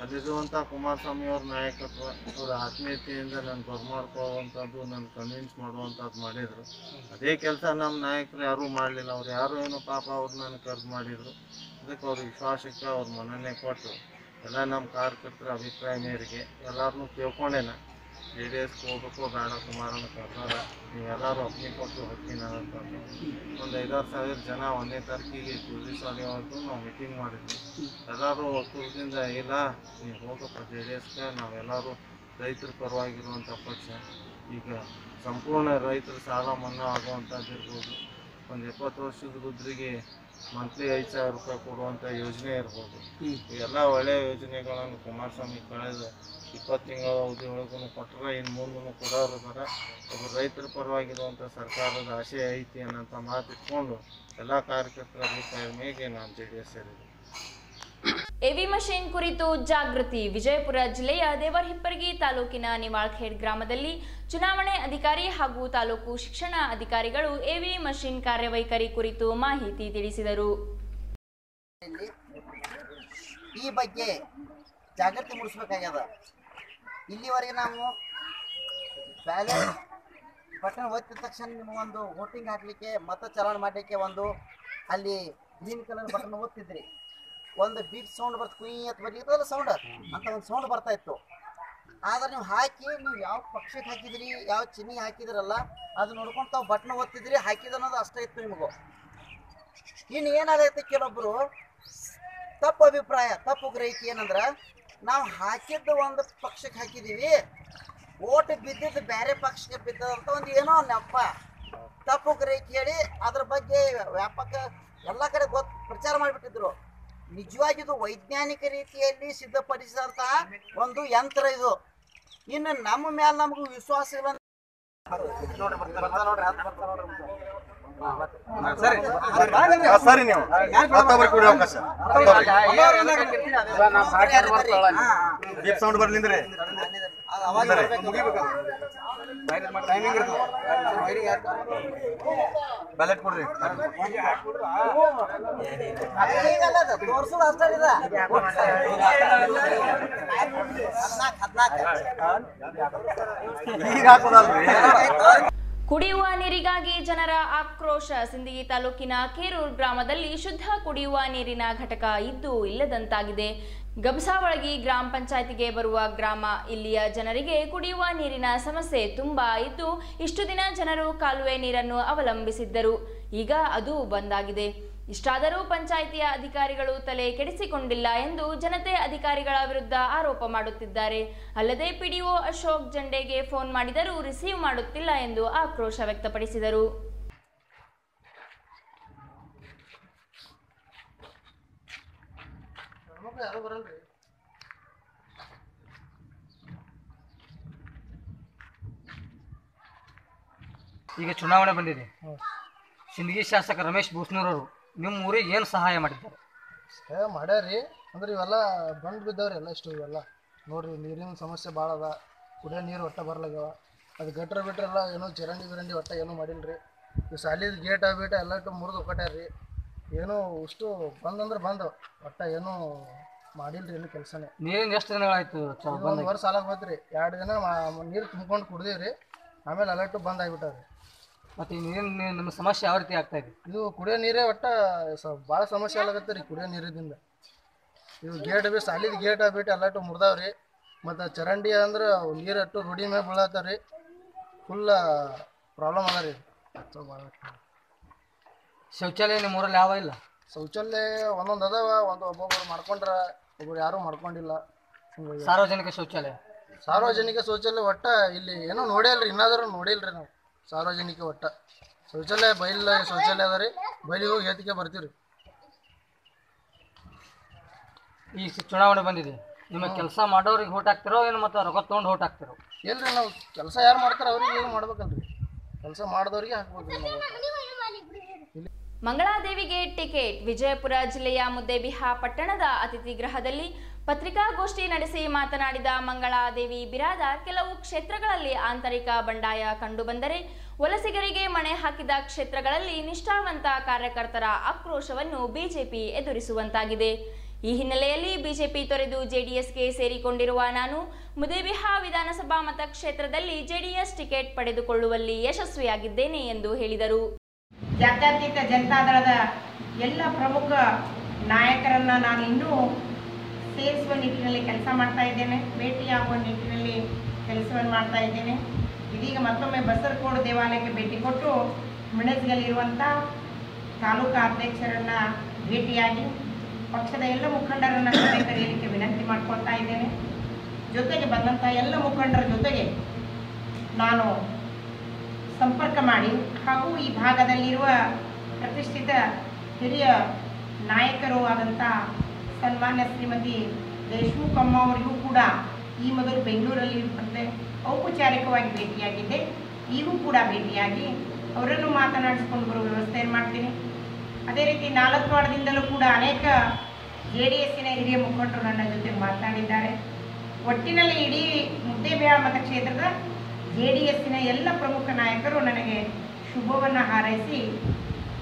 ಅಲ್ಲಿರುವಂಥ ಕುಮಾರಸ್ವಾಮಿ ಅವ್ರ ನಾಯಕತ್ವ, ಅವ್ರ ಆತ್ಮೀಯತೆಯಿಂದ ನಾನು ಬರ್ಮಾಡ್ಕೊಳ್ಳುವಂಥದ್ದು ನಾನು ಕನ್ವಿನ್ಸ್ ಮಾಡುವಂಥದ್ದು ಮಾಡಿದರು. ಅದೇ ಕೆಲಸ ನಮ್ಮ ನಾಯಕರು ಯಾರೂ ಮಾಡಲಿಲ್ಲ. ಅವ್ರು ಯಾರು ಏನು ಪಾಪ ಅವ್ರು ನಾನು ಕರೆದು ಮಾಡಿದರು. ಅದಕ್ಕೆ ಅವ್ರ ವಿಶ್ವಾಸಕ್ಕೆ ಅವ್ರ ಮನ್ನಣೆ ಕೊಟ್ಟು ಎಲ್ಲ ನಮ್ಮ ಕಾರ್ಯಕರ್ತರ ಅಭಿಪ್ರಾಯ ಮೇರೆಗೆ. ಎಲ್ಲರನ್ನೂ ತಿಳ್ಕೊಂಡೇನ. ಜೆ ಡಿ ಎಸ್ಗೆ ಹೋಗ್ಬೇಕು ಬೇಡ ಕುಮಾರನ ನೀವು ನೀವೆಲ್ಲರೂ ಅಪ್ನಿ ಕೊಟ್ಟು ಹೋಗ್ತೀನಿ ಅಂತ ಒಂದು ಐದಾರು ಸಾವಿರ ಜನ ಒಂದನೇ ತಾರೀಕಿಗೆ ಕುದುರೆಸ್ವಾಮಿ ಅವ್ರದ್ದು ನಾವು ಮೀಟಿಂಗ್ ಮಾಡಿದ್ವಿ. ಎಲ್ಲರೂ ಒಕ್ಕೂಟದಿಂದ ಇಲ್ಲ ನೀವು ಹೋಗಪ್ಪ ಜೆ ಡಿ ಎಸ್ಗೆ ನಾವೆಲ್ಲರೂ ರೈತರ ಪರವಾಗಿರುವಂಥ ಪಕ್ಷ. ಈಗ ಸಂಪೂರ್ಣ ರೈತರ ಸಾಲ ಮನ್ನಾ ಆಗುವಂಥದ್ದು ಇರ್ಬೋದು. ಒಂದು ಎಪ್ಪತ್ತು ವರ್ಷದ ಗುದ್ರಿಗೆ ಮಂತ್ಲಿ ಐದು ಸಾವಿರ ರೂಪಾಯಿ ಕೊಡುವಂಥ ಯೋಜನೆ ಇರ್ಬೋದು. ಎಲ್ಲ ಒಳ್ಳೆಯ ಯೋಜನೆಗಳನ್ನು ಕುಮಾರಸ್ವಾಮಿ ಕಳೆದ ಇಪ್ಪತ್ತು ತಿಂಗಳ ಅವಧಿ ಒಳಗೂ ಕೊಟ್ಟರೆ ಇನ್ನು ಮುಂದೂ ಕೊಡೋರು ಇದಾರೆ. ಒಬ್ಬ ರೈತರ ಪರವಾಗಿರುವಂಥ ಸರ್ಕಾರದ ಆಶಯ ಐತಿ ಅನ್ನೋಂಥ ಮಾತು ಇಟ್ಕೊಂಡು ಎಲ್ಲ ಕಾರ್ಯಕರ್ತರ ಅಭಿಪ್ರಾಯದ ಮೇಲೆ ನಾನು ಜೆ ಡಿ ಎಸ್ ಸೇರಿದೆ. ಎವಿ ಮಷೀನ್ ಕುರಿತು ಜಾಗೃತಿ. ವಿಜಯಪುರ ಜಿಲ್ಲೆಯ ದೇವರಹಿಪ್ಪರಗಿ ತಾಲೂಕಿನ ನಿವಾಳ್ಖೇಡ್ ಗ್ರಾಮದಲ್ಲಿ ಚುನಾವಣೆ ಅಧಿಕಾರಿ ಹಾಗೂ ತಾಲೂಕು ಶಿಕ್ಷಣ ಅಧಿಕಾರಿಗಳು ಎವಿ ಮಷೀನ್ ಕಾರ್ಯವೈಖರಿ ಕುರಿತು ಮಾಹಿತಿ ತಿಳಿಸಿದರು. ಈ ಬಗ್ಗೆ ಜಾಗೃತಿ ಮೂಡಿಸ್ಬೇಕಾಗ್ಯದ? ಇಲ್ಲಿವರೆಗೆ ನಾವು ಬ್ಯಾಲೆಟ್ ಬಟನ್ ಒತ್ತಿದ ತಕ್ಷಣ ನಿಮಗೊಂದು ವೋಟಿಂಗ್ ಹಾಕ್ಲಿಕ್ಕೆ ಮತ ಚಲಾವಣೆ ಮಾಡಲಿಕ್ಕೆ ಒಂದು ಅಲ್ಲಿ ಗ್ರೀನ್ ಕಲರ್ ಬಟನ್ ಒತ್ತಿದ್ರಿ. ಒಂದು ಬೀಟ್ ಸೌಂಡ್ ಬರ್ತ, ಕುಯ್ ಅಂತ ಬರ್ಲಿಕ್ಕೆ ಸೌಂಡ್ ಅಂತ ಒಂದು ಸೌಂಡ್ ಬರ್ತಾ ಇತ್ತು. ಆದ್ರೆ ನೀವು ಹಾಕಿ, ನೀವು ಯಾವ ಪಕ್ಷಕ್ಕೆ ಹಾಕಿದ್ರಿ, ಯಾವ ಚಿಹ್ನೆ ಹಾಕಿದ್ರಲ್ಲ, ಅದು ನೋಡ್ಕೊಂಡು ತಾವು ಬಟನ್ ಒತ್ತಿದ್ರಿ, ಹಾಕಿದ ಅನ್ನೋದು ಅಷ್ಟೇ ಇತ್ತು ನಿಮಗೂ. ಇನ್ನು ಏನಾಗೈತೆ ಕೆಲವೊಬ್ರು ತಪ್ಪು ಅಭಿಪ್ರಾಯ, ತಪ್ಪು ಗ್ರಹಿಕೆ ಏನಂದ್ರ ನಾವು ಹಾಕಿದ್ದು ಒಂದು ಪಕ್ಷಕ್ಕೆ ಹಾಕಿದೀವಿ. ಓಟ್ ಬಿದ್ದಿದ್ದು ಬೇರೆ ಪಕ್ಷಕ್ಕೆ ಬಿದ್ದದಂತ ಒಂದು ಏನೋ ನೆಪ. ತಪ್ಪು ಗ್ರಹಿಕೆ ಹೇಳಿ ಅದ್ರ ಬಗ್ಗೆ ವ್ಯಾಪಕ ಎಲ್ಲ ಕಡೆ ಗೊತ್ತು ಪ್ರಚಾರ ಮಾಡಿಬಿಟ್ಟಿದ್ರು. ನಿಜವಾಗಿದು ವೈಜ್ಞಾನಿಕ ರೀತಿಯಲ್ಲಿ ಸಿದ್ಧಪಡಿಸಿದಂತಹ ಒಂದು ಯಂತ್ರ ಇದು. ಇನ್ನು ನಮ್ಮ ಮೇಲೆ ನಮಗೂ ವಿಶ್ವಾಸ ಇಲ್ಲ ನೋಡ್ರಿ. ಸರಿ ನೀವು. ಕೊಡಿ ಅವಕಾಶ. ದೀಪ್ ಸೌಂಡ್ ಬರ್ಲಿಂದ್ರಿ? ಬ್ಯಾಲೆಟ್ ಕೊಡ್ರಿ. ಈಗ ಹಾಕೋದಲ್ರಿ. ಕುಡಿಯುವ ನೀರಿಗಾಗಿ ಜನರ ಆಕ್ರೋಶ. ಸಿಂದಗಿ ತಾಲೂಕಿನ ಕೇರೂರ್ ಗ್ರಾಮದಲ್ಲಿ ಶುದ್ಧ ಕುಡಿಯುವ ನೀರಿನ ಘಟಕ ಇದ್ದು ಇಲ್ಲದಂತಾಗಿದೆ. ಗಬಸಾವಳಗಿ ಗ್ರಾಮ ಪಂಚಾಯತಿಗೆ ಬರುವ ಗ್ರಾಮ ಇಲ್ಲಿಯ ಜನರಿಗೆ ಕುಡಿಯುವ ನೀರಿನ ಸಮಸ್ಯೆ ತುಂಬಾ ಇದ್ದು, ಇಷ್ಟು ದಿನ ಜನರು ಕಾಲುವೆ ನೀರನ್ನು ಅವಲಂಬಿಸಿದ್ದರು. ಈಗ ಅದು ಬಂದಾಗಿದೆ. ಇಷ್ಟಾದರೂ ಪಂಚಾಯಿತಿಯ ಅಧಿಕಾರಿಗಳು ತಲೆ ಕೆಡಿಸಿಕೊಂಡಿಲ್ಲ ಎಂದು ಜನತೆ ಅಧಿಕಾರಿಗಳ ವಿರುದ್ಧ ಆರೋಪ ಮಾಡುತ್ತಿದ್ದಾರೆ. ಅಲ್ಲದೆ ಪಿಡಿಒ ಅಶೋಕ್ ಜಂಡೆಗೆ ಫೋನ್ ಮಾಡಿದರೂ ರಿಸೀವ್ ಮಾಡುತ್ತಿಲ್ಲ ಎಂದು ಆಕ್ರೋಶ ವ್ಯಕ್ತಪಡಿಸಿದರು. ಈಗ ಚುನಾವಣೆ ಬಂದಿದೆ. ಸಿಂದಗಿ ಶಾಸಕ ರಮೇಶ್ ಬೂಸ್ನೂರವರು ನಿಮ್ಮ ಊರಿಗೆ ಏನು ಸಹಾಯ ಮಾಡಿದ್ದಾರೆ ಸಹಾಯ ಮಾಡ್ಯಾರಿ. ಅಂದ್ರೆ ಇವೆಲ್ಲ ಬಂದು ಬಿದ್ದವ್ರಿ ಎಲ್ಲ ಇಷ್ಟು ಇವೆಲ್ಲ. ನೋಡ್ರಿ ನೀರಿನ ಸಮಸ್ಯೆ ಭಾಳ ಅದ. ಕುಡಿಯೋ ನೀರು ಒಟ್ಟ ಬರ್ಲಾಗ್ಯಾವ. ಅದು ಗಟ್ರ ಬಿಟ್ರೆಲ್ಲ ಏನೋ ಚರಂಡಿ ಬಿರಂಡಿ ಒಟ್ಟ ಏನೂ ಮಾಡಿಲ್ರಿ. ಈ ಸಾಲಿದ ಗೇಟ ಬೀಟ ಎಲ್ಲ ಮುರಿದು ಒಕ್ಕಟ್ಯಾರ್ರಿ. ಏನೋ ಅಷ್ಟು ಬಂದಂದ್ರೆ ಬಂದವು ಒಟ್ಟ ಏನೂ ಮಾಡಿಲ್ರಿ ಏನು ಕೆಲಸನೇ. ನೀರಿನ ಎಷ್ಟು ದಿನಗಳಾಯ್ತು ಆಯ್ತು ಒಂದು ವರ್ಷ ಸಾಲಾಗ ಹೋಯ್ತ್ರಿ ಎರಡು ದಿನ ನೀರು ತುಂಬ್ಕೊಂಡು ಕುಡ್ದೇವ್ರಿ. ಆಮೇಲೆ ಅಲರ್ಟು ಬಂದ್ ಆಗಿಬಿಟ್ಟಾವ್ರಿ. ಮತ್ತೆ ಇನ್ನೇನು ನಿಮ್ಮ ಸಮಸ್ಯೆ ಯಾವ ರೀತಿ ಆಗ್ತಾ ಇದೆ? ಇದು ಕುಡಿಯೋ ನೀರೇ ಒಟ್ಟ ಸ ಭಾಳ ಸಮಸ್ಯೆ ಆಗತ್ತೆ ರೀ ಕುಡಿಯೋ ನೀರಿನಿಂದ. ಇದು ಗೇಟ್ ಬಿ ಸಾಲಿದ ಗೇಟ್ ಬಿಟ್ಟು ಎಲ್ಲಟು ಮುರ್ದಾವ್ರಿ ಮತ್ತು ಚರಂಡಿ ಅಂದ್ರೆ ನೀರು ಅಟ್ಟು ರೂಢಿ ಮೇಲೆ ಬೀಳತ್ತಾವ ರೀ. ಫುಲ್ ಪ್ರಾಬ್ಲಮ್ ಅದ ರೀ. ಶೌಚಾಲಯ ನಿಮ್ಮ ಊರಲ್ಲಿ ಯಾವ ಇಲ್ಲ? ಶೌಚಾಲಯ ಒಂದೊಂದು ಅದಾವ ಒಂದು ಒಬ್ಬೊಬ್ಬರು ಮಾಡ್ಕೊಂಡ್ರ ಒಬ್ಬರು ಯಾರೂ ಮಾಡ್ಕೊಂಡಿಲ್ಲ. ಹಿಂಗಾಗಿ. ಸಾರ್ವಜನಿಕ ಶೌಚಾಲಯ? ಸಾರ್ವಜನಿಕ ಶೌಚಾಲಯ ಒಟ್ಟ ಇಲ್ಲಿ ಏನೋ ನೋಡಿಲ್ರಿ ಇನ್ನಾದ್ರೂ ನೋಡಿಲ್ರಿ ನಾವು. ಸಾರ್ವಜನಿಕ ಒಟ್ಟ. ಶೌಚಾಲಯ ಬೈಲ್ ಶೌಚಾಲಯ ಅದ ರೀ ಬೈಲಿಗೆ ಹೋಗಿ ಏತಿಗೆ ಬರ್ತೀವಿ ರೀ ಈ ಚುನಾವಣೆ ಬಂದಿದೆ. ನಿಮ್ಮ ಕೆಲಸ ಮಾಡೋರಿಗೆ ಹೋಟ್ ಹಾಕ್ತಿರೋ ಏನು ಮತ್ತೆ ರೊಕ್ಕ ತೊಗೊಂಡು ಹೋಟ್ ಹಾಕ್ತಿರೋ? ಇಲ್ರಿ ನಾವು ಕೆಲಸ ಯಾರು ಮಾಡ್ತಾರೋ ಅವ್ರಿಗೆ ಏನು ಮಾಡ್ಬೇಕಲ್ರಿ? ಕೆಲಸ ಮಾಡಿದವ್ರಿಗೆ ಹಾಕ್ಬೇಕ್ರಿ ನಾವು. ಮಂಗಳಾದೇವಿಗೆ ಟಿಕೆಟ್ ವಿಜಯಪುರ ಜಿಲ್ಲೆಯ ಮುದ್ದೇಬಿಹಾ ಪಟ್ಟಣದ ಅತಿಥಿ ಗೃಹದಲ್ಲಿ ಪತ್ರಿಕಾಗೋಷ್ಠಿ ನಡೆಸಿ ಮಾತನಾಡಿದ ಮಂಗಳಾದೇವಿ, ಬಿರಾದಾರ್, ಕೆಲವು ಕ್ಷೇತ್ರಗಳಲ್ಲಿ ಆಂತರಿಕ ಬಂಡಾಯ ಕಂಡುಬಂದರೆ ವಲಸಿಗರಿಗೆ ಮಣೆ ಹಾಕಿದ ಕ್ಷೇತ್ರಗಳಲ್ಲಿ ನಿಷ್ಠಾವಂತ ಕಾರ್ಯಕರ್ತರ ಆಕ್ರೋಶವನ್ನು ಬಿಜೆಪಿ ಎದುರಿಸುವಂತಾಗಿದೆ. ಈ ಹಿನ್ನೆಲೆಯಲ್ಲಿ ಬಿಜೆಪಿ ತೊರೆದು ಜೆಡಿಎಸ್ಗೆ ಸೇರಿಕೊಂಡಿರುವ ನಾನು ಮುದೇಬಿಹಾ ವಿಧಾನಸಭಾ ಮತಕ್ಷೇತ್ರದಲ್ಲಿ ಜೆಡಿಎಸ್ ಟಿಕೆಟ್ ಪಡೆದುಕೊಳ್ಳುವಲ್ಲಿ ಯಶಸ್ವಿಯಾಗಿದ್ದೇನೆ ಎಂದು ಹೇಳಿದರು. ಜಾತ್ಯತೀತ ಜನತಾದಳದ ಎಲ್ಲ ಪ್ರಮುಖ ನಾಯಕರನ್ನ ನಾನು ಇನ್ನೂ ಸೇರಿಸುವ ನಿಟ್ಟಿನಲ್ಲಿ ಕೆಲಸ ಮಾಡ್ತಾ ಇದ್ದೇನೆ. ಭೇಟಿಯಾಗುವ ನಿಟ್ಟಿನಲ್ಲಿ ಕೆಲಸವನ್ನು ಮಾಡ್ತಾ ಇದ್ದೇನೆ. ಇದೀಗ ಮತ್ತೊಮ್ಮೆ ಬಸರಕೋಡು ದೇವಾಲಯಕ್ಕೆ ಭೇಟಿ ಕೊಟ್ಟು ಮಿಣಸ್ಗಲ್ಲಿರುವಂಥ ತಾಲೂಕು ಅಧ್ಯಕ್ಷರನ್ನ ಭೇಟಿಯಾಗಿ ಪಕ್ಷದ ಎಲ್ಲ ಮುಖಂಡರನ್ನ ಸಭೆ ಕರೆಯಲಿಕ್ಕೆ ವಿನಂತಿ ಮಾಡ್ಕೊಳ್ತಾ ಇದ್ದೇನೆ. ಜೊತೆಗೆ ಬಂದಂಥ ಎಲ್ಲ ಮುಖಂಡರ ಜೊತೆಗೆ ನಾನು ಸಂಪರ್ಕ ಮಾಡಿ ಹಾಗೂ ಈ ಭಾಗದಲ್ಲಿರುವ ಪ್ರತಿಷ್ಠಿತ ಹಿರಿಯ ನಾಯಕರು ಆದಂಥ ಸನ್ಮಾನ್ಯ ಶ್ರೀಮತಿ ದೇಶ್ಮುಖ್ ಅಮ್ಮ ಅವರಿಗೂ ಕೂಡ ಈ ಮೊದಲು ಬೆಂಗಳೂರಲ್ಲಿ ಮತ್ತೆ ಔಪಚಾರಿಕವಾಗಿ ಭೇಟಿಯಾಗಿದ್ದೆ. ಈಗೂ ಕೂಡ ಭೇಟಿಯಾಗಿ ಅವರನ್ನು ಮಾತನಾಡಿಸಿಕೊಂಡು ಬರುವ ವ್ಯವಸ್ಥೆಯನ್ನು ಮಾಡ್ತೀನಿ. ಅದೇ ರೀತಿ ನಾಲ್ಕು ವಾರದಿಂದಲೂ ಕೂಡ ಅನೇಕ ಜೆ ಡಿ ಎಸ್ಸಿನ ಹಿರಿಯ ಮುಖಂಡರು ನನ್ನ ಜೊತೆ ಮಾತನಾಡಿದ್ದಾರೆ. ಒಟ್ಟಿನಲ್ಲಿ ಇಡೀ ಮುದ್ದೇಬಿಹಾಳ ಮತಕ್ಷೇತ್ರದ ಜೆ ಡಿ ಎಸ್ಸಿನ ಎಲ್ಲ ಪ್ರಮುಖ ನಾಯಕರು ನನಗೆ ಶುಭವನ್ನು ಹಾರೈಸಿ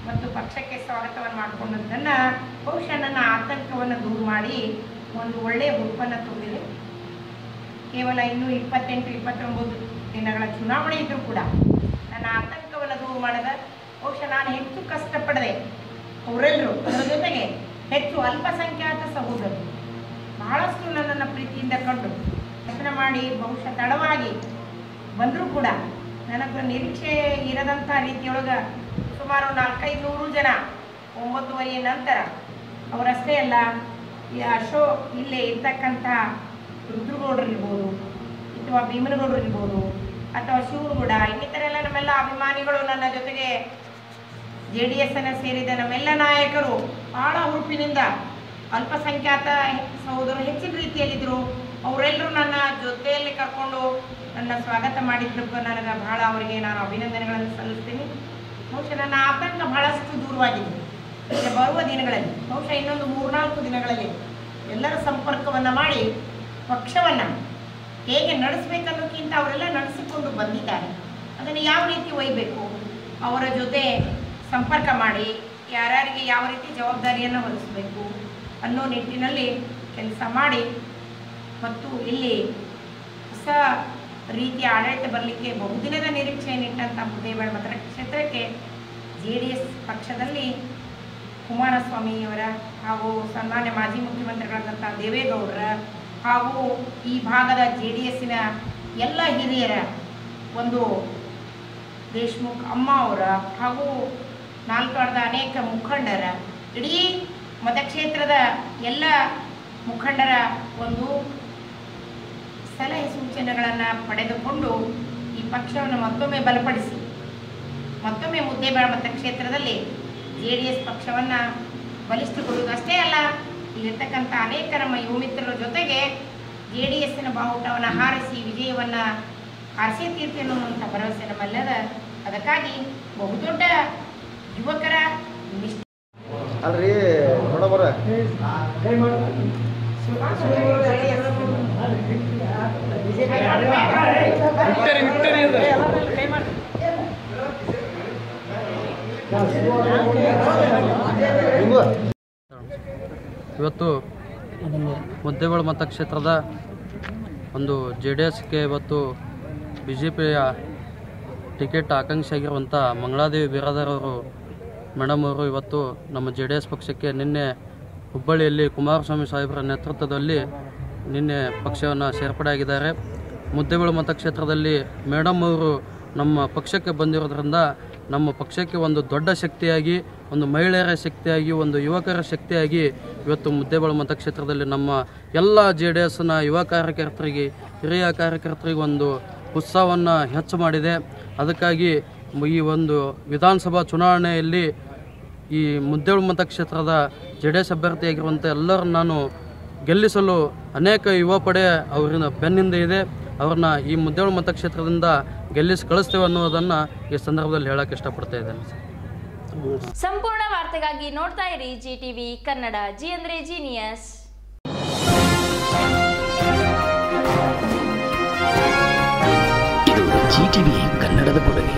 ಮತ್ತು ಪಕ್ಷಕ್ಕೆ ಸ್ವಾಗತವನ್ನು ಮಾಡಿಕೊಂಡದ್ದನ್ನು ಬಹುಶಃ ನನ್ನ ಆತಂಕವನ್ನು ದೂರ ಮಾಡಿ ಒಂದು ಒಳ್ಳೆಯ ಗುಂಪನ್ನು ತುಂಬಿದೆ. ಕೇವಲ ಇನ್ನೂ ಇಪ್ಪತ್ತೆಂಟು, ಇಪ್ಪತ್ತೊಂಬತ್ತು ದಿನಗಳ ಚುನಾವಣೆ ಇದ್ದರೂ ಕೂಡ ನನ್ನ ಆತಂಕವನ್ನು ದೂರ ಮಾಡಿದ, ಬಹುಶಃ ನಾನು ಹೆಚ್ಚು ಕಷ್ಟಪಡದೆ ಅವರೆಲ್ಲರೂ ಅದರ ಜೊತೆಗೆ ಹೆಚ್ಚು ಅಲ್ಪಸಂಖ್ಯಾತ ಸಹೋದರರು ಬಹಳಷ್ಟು ನನ್ನನ್ನು ಪ್ರೀತಿಯಿಂದ ಕಂಡು ಯತ್ನ ಮಾಡಿ ಬಹುಶಃ ತಡವಾಗಿ ಬಂದರೂ ಕೂಡ ನನಗೆ ನಿರೀಕ್ಷೆ ಇರದಂಥ ರೀತಿಯೊಳಗೆ ಸುಮಾರು ನಾಲ್ಕೈದು ನೂರು ಜನ ಒಂಬತ್ತುವರೆಯ ನಂತರ ಅವರಷ್ಟೇ ಅಲ್ಲ, ಈ ಅಶೋ ಇಲ್ಲೇ ಇರ್ತಕ್ಕಂಥ ರುದ್ರಗೌಡರಿರ್ಬೋದು ಅಥವಾ ಭೀಮನಗೌಡರಿರ್ಬೋದು ಅಥವಾ ಶಿವನಗೌಡ, ಇನ್ನಿತರ ಎಲ್ಲ ನಮ್ಮೆಲ್ಲ ಅಭಿಮಾನಿಗಳು ನನ್ನ ಜೊತೆಗೆ ಜೆ ಡಿ ಎಸ್ ಅನ್ನು ಸೇರಿದ ನಮ್ಮೆಲ್ಲ ನಾಯಕರು ಬಹಳ ಹುರುಪಿನಿಂದ ಅಲ್ಪಸಂಖ್ಯಾತ ಸಹೋದರು ಹೆಚ್ಚಿನ ರೀತಿಯಲ್ಲಿದ್ದರು. ಅವರೆಲ್ಲರೂ ನನ್ನ ಜೊತೆಯಲ್ಲಿ ಕರ್ಕೊಂಡು ನನ್ನ ಸ್ವಾಗತ ಮಾಡಿದ್ದಕ್ಕೂ ನನಗೆ ಬಹಳ ಅವರಿಗೆ ನಾನು ಅಭಿನಂದನೆಗಳನ್ನು ಸಲ್ಲಿಸ್ತೀನಿ. ಬಹುಶಃ ನನ್ನ ಆತಂಕ ಬಹಳಷ್ಟು ದೂರವಾಗಿದೆ. ಬರುವ ದಿನಗಳಲ್ಲಿ, ಬಹುಶಃ ಇನ್ನೊಂದು ಮೂರ್ನಾಲ್ಕು ದಿನಗಳಲ್ಲಿ ಎಲ್ಲರ ಸಂಪರ್ಕವನ್ನು ಮಾಡಿ, ಪಕ್ಷವನ್ನು ಹೇಗೆ ನಡೆಸಬೇಕನ್ನೋಕ್ಕಿಂತ ಅವರೆಲ್ಲ ನಡೆಸಿಕೊಂಡು ಬಂದಿದ್ದಾರೆ. ಅದನ್ನು ಯಾವ ರೀತಿ ಒಯ್ಯಬೇಕು ಅವರ ಜೊತೆ ಸಂಪರ್ಕ ಮಾಡಿ, ಯಾರ್ಯಾರಿಗೆ ಯಾವ ರೀತಿ ಜವಾಬ್ದಾರಿಯನ್ನು ವಹಿಸಬೇಕು ಅನ್ನೋ ನಿಟ್ಟಿನಲ್ಲಿ ಕೆಲಸ ಮಾಡಿ, ಮತ್ತು ಇಲ್ಲಿ ಹೊಸ ರೀತಿಯ ಆಡಳಿತ ಬರಲಿಕ್ಕೆ ಬಹುದಿನದ ನಿರೀಕ್ಷೆಯನ್ನಿಟ್ಟಂಥ ಮುದ್ದೇಬೇಡ ಮತ ಕ್ಷೇತ್ರಕ್ಕೆ ಜೆ ಡಿ ಎಸ್ ಪಕ್ಷದಲ್ಲಿ ಕುಮಾರಸ್ವಾಮಿಯವರ ಹಾಗೂ ಸನ್ಮಾನ್ಯ ಮಾಜಿ ಮುಖ್ಯಮಂತ್ರಿಗಳಾದಂಥ ದೇವೇಗೌಡರ ಹಾಗೂ ಈ ಭಾಗದ ಜೆ ಡಿ ಎಸ್ಸಿನ ಎಲ್ಲ ಹಿರಿಯರ ಒಂದು ದೇಶ್ಮುಖ್ ಅಮ್ಮ ಅವರ ಹಾಗೂ ನಾಲ್ಕಾಡದ ಅನೇಕ ಮುಖಂಡರ, ಇಡೀ ಮತಕ್ಷೇತ್ರದ ಎಲ್ಲ ಮುಖಂಡರ ಒಂದು ಸಲಹೆ ಸೂಚನೆಗಳನ್ನು ಪಡೆದುಕೊಂಡು ಈ ಪಕ್ಷವನ್ನು ಮತ್ತೊಮ್ಮೆ ಬಲಪಡಿಸಿ. ಮತ್ತೊಮ್ಮೆ ಮುದ್ದೇಬೇಡ ಮತ ಕ್ಷೇತ್ರದಲ್ಲಿ ಜೆ ಡಿ ಎಸ್ ಪಕ್ಷವನ್ನು ಬಲಿಷ್ಠಗೊಳ್ಳುವುದು ಅಷ್ಟೇ ಅಲ್ಲ ಇಲ್ಲಿರ್ತಕ್ಕಂಥ ಅನೇಕ ನಮ್ಮ ಯುವ ಮಿತ್ರರ ಜೊತೆಗೆ ಜೆ ಡಿ ಎಸ್ಸಿನ ಬಾವುಟವನ್ನು ಹಾರಿಸಿ ವಿಜಯವನ್ನು ಹಾರಿಸಿ ತೀರ್ತಿ ಅನ್ನುವಂಥ ಭರವಸೆ ನಮ್ಮಲ್ಲದ. ಅದಕ್ಕಾಗಿ ಬಹುದೊಡ್ಡ ಯುವಕರ ಇವತ್ತು ಮುದ್ದೇಬೇಳ ಮತಕ್ಷೇತ್ರದ ಒಂದು ಜೆ ಡಿ ಎಸ್ಗೆ ಇವತ್ತು ಬಿ ಜೆ ಪಿಯ ಟಿಕೆಟ್ ಆಕಾಂಕ್ಷಿಯಾಗಿರುವಂಥ ಮಂಗಳಾದೇವಿ ಬಿರಾದರ್ ಅವರು ಮೇಡಮ್ ಅವರು ಇವತ್ತು ನಮ್ಮ ಜೆ ಡಿ ಎಸ್ ಪಕ್ಷಕ್ಕೆ ನಿನ್ನೆ ಹುಬ್ಬಳ್ಳಿಯಲ್ಲಿ ಕುಮಾರಸ್ವಾಮಿ ಸಾಹೇಬರ ನೇತೃತ್ವದಲ್ಲಿ ನಿನ್ನೆ ಪಕ್ಷವನ್ನು ಸೇರ್ಪಡೆ ಆಗಿದ್ದಾರೆ ಮುದ್ದೇಬೇಳ ಮತಕ್ಷೇತ್ರದಲ್ಲಿ ಮೇಡಮ್ ಅವರು ನಮ್ಮ ಪಕ್ಷಕ್ಕೆ ಬಂದಿರೋದ್ರಿಂದ ನಮ್ಮ ಪಕ್ಷಕ್ಕೆ ಒಂದು ದೊಡ್ಡ ಶಕ್ತಿಯಾಗಿ, ಒಂದು ಮಹಿಳೆಯರ ಶಕ್ತಿಯಾಗಿ, ಒಂದು ಯುವಕರ ಶಕ್ತಿಯಾಗಿ ಇವತ್ತು ಮುದ್ದೇಬಾಳು ಮತಕ್ಷೇತ್ರದಲ್ಲಿ ನಮ್ಮ ಎಲ್ಲ ಜೆ ಡಿ ಎಸ್ನ ಯುವ ಕಾರ್ಯಕರ್ತರಿಗೆ, ಹಿರಿಯ ಕಾರ್ಯಕರ್ತರಿಗೆ ಒಂದು ಉತ್ಸಾಹವನ್ನು ಹೆಚ್ಚು ಮಾಡಿದೆ. ಅದಕ್ಕಾಗಿ ಈ ಒಂದು ವಿಧಾನಸಭಾ ಚುನಾವಣೆಯಲ್ಲಿ ಈ ಮುದ್ದೇಳು ಮತಕ್ಷೇತ್ರದ ಜೆ ಡಿ ಎಸ್ ಅಭ್ಯರ್ಥಿಯಾಗಿರುವಂಥ ಎಲ್ಲರೂ ನಾನು ಗೆಲ್ಲಿಸಲು ಅನೇಕ ಯುವ ಪಡೆ ಅವರಿನ ಬೆನ್ನಿಂದ ಇದೆ. ಅವ್ರನ್ನ ಈ ಮುದ್ದೇಳು ಮತಕ್ಷೇತ್ರದಿಂದ ಗೆಲ್ಲಿಸಿ ಕಳಿಸ್ತೇವೆ ಅನ್ನೋದನ್ನ ಈ ಸಂದರ್ಭದಲ್ಲಿ ಹೇಳಕ್ ಇಷ್ಟಪಡ್ತಾ ಇದ್ದೇನೆ. ಸಂಪೂರ್ಣ ವಾರ್ತೆಗಾಗಿ ನೋಡ್ತಾ ಇರಿ ಜಿ ಟಿವಿ ಕನ್ನಡ ಜಿ ಅಂದ್ರೆ ಜೀನಿಯಸ್ ಇದು ಜಿ ಟಿವಿ ಕನ್ನಡದ ಕೊಡುಗೆ.